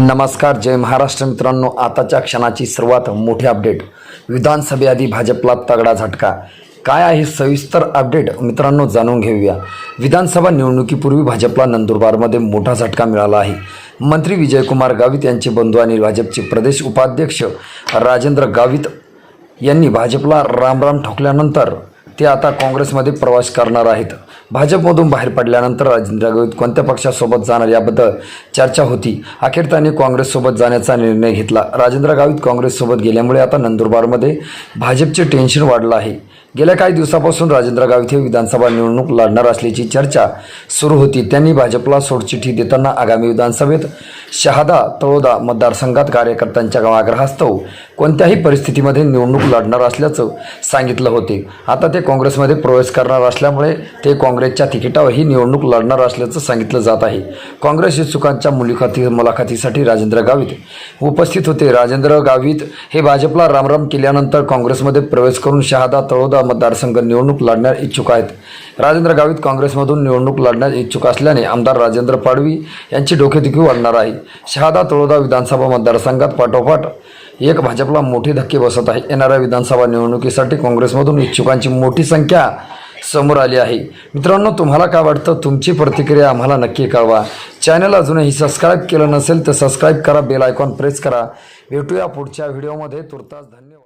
नमस्कार जय महाराष्ट्र मित्रांनो. आताच्या क्षणाची सर्वात मोठी अपडेट. विधानसभेआधी भाजपला तगडा झटका. काय आहे सविस्तर अपडेट मित्रांनो जाणून घेऊया. विधानसभा निवडणुकीपूर्वी भाजपला नंदुरबारमध्ये मोठा झटका मिळाला आहे. मंत्री विजयकुमार गावित यांचे बंधू आणि भाजपचे प्रदेश उपाध्यक्ष राजेंद्र गावित यांनी भाजपला रामराम ठोकल्यानंतर ते आता काँग्रेसमध्ये प्रवास करणार आहेत. भाजपमधून बाहेर पडल्यानंतर राजेंद्र गावित कोणत्या पक्षासोबत जाणार याबद्दल चर्चा होती. अखेर त्यांनी काँग्रेससोबत जाण्याचा निर्णय घेतला. राजेंद्र गावित काँग्रेससोबत गेल्यामुळे आता नंदुरबारमध्ये भाजपचे टेन्शन वाढलं आहे. गेल्या काही दिवसापासून राजेंद्र गावित हे विधानसभा निवडणूक लढणार असल्याची चर्चा सुरू होती. त्यांनी भाजपला सोडचिठ्ठी देताना आगामी विधानसभेत शहादा तळोदा मतदारसंघात कार्यकर्त्यांच्या आग्रहास्तव कोणत्याही परिस्थितीमध्ये निवडणूक लढणार असल्याचं सांगितलं होते. आता ते काँग्रेसमध्ये प्रवेश करणार असल्यामुळे ते काँग्रेसच्या तिकिटावर ही निवडणूक लढणार असल्याचं सांगितलं जात आहे. काँग्रेस इच्छुकांच्या मुलाखती मुलाखतीसाठी राजेंद्र गावित उपस्थित होते. राजेंद्र गावित हे भाजपला रामराम केल्यानंतर काँग्रेसमध्ये प्रवेश करून शहादा तळोदा मतदारसंघ निवडणूक लढण्यास इच्छुक आहेत. राजेंद्र गावित काँग्रेसमधून निवडणूक लढण्यास इच्छुक असल्याने आमदार राजेंद्र पाडवी यांची डोकेदुखी वाढणार आहे. शहादा तळोदा विधानसभा मतदारसंघात पाठोपाठ एक भाजपला मोठे धक्के बसत आहे. येणाऱ्या विधानसभा निवडणुकीसाठी काँग्रेसमधून इच्छुकांची मोठी संख्या समोर आली आहे. मित्रांनो तुम्हाला काय वाटतं? तुमची प्रतिक्रिया आम्हाला नक्की कळवा. चॅनल अजूनही सबस्क्राईब केलं नसेल तर सबस्क्राईब करा बेल आयकॉन प्रेस करा. भेटूया पुढच्या व्हिडिओमध्ये. तुर्तास धन्यवाद.